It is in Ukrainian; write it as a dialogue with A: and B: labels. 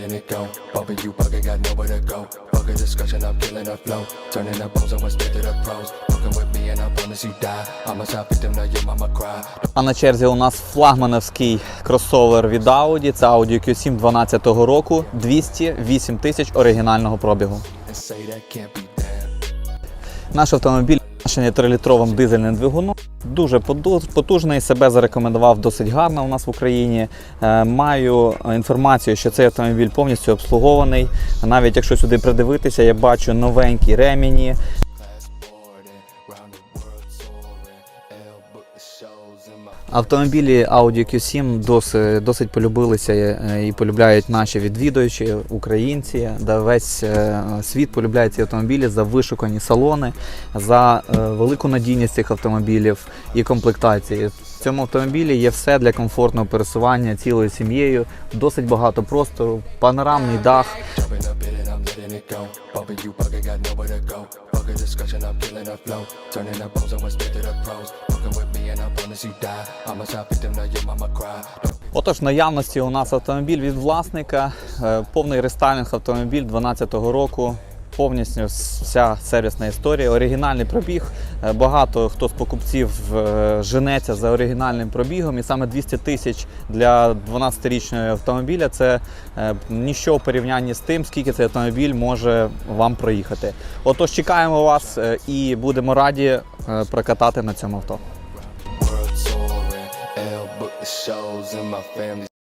A: letting it go. Bumping you bucket, got nowhere to go. Fuck a discussion, I'm killing the flow. Turning the bones, went straight to the pros. Fucking with me and I promise you die. I'm a top victim, now your mama cry.
B: А на черзі у нас флагмановський кросовер від Audi. Це Audi Q7 12 року, 208 тисяч оригінального пробігу.
A: And.
B: Наш автомобіль оснащений 3-літровим дизельним двигуном. Дуже потужний, себе зарекомендував досить гарно у нас в Україні. Е, Маю інформацію, що цей автомобіль повністю обслугований. Навіть якщо сюди придивитися, я бачу новенькі ремені, Автомобілі Audi Q7 досить, досить полюбилися е, і полюбляють наші відвідувачі, українці. Да весь е, світ полюбляє ці автомобілі за вишукані салони, за е, велику надійність цих автомобілів і комплектації. В цьому автомобілі є все для комфортного пересування цілою сім'єю, досить багато простору, панорамний дах. Отож, наявності у нас автомобіль від власника, е, повний рестайлінг автомобіль 2012 року. Повністю вся сервісна історія, оригінальний пробіг. Е, Багато хто з покупців е, женеться за оригінальним пробігом, і саме 200 тисяч для 12-річного автомобіля це ніщо в порівнянні з тим, скільки цей автомобіль може вам проїхати. Отож, чекаємо вас і будемо раді прокатати на цьому авто.
A: Shows and my family.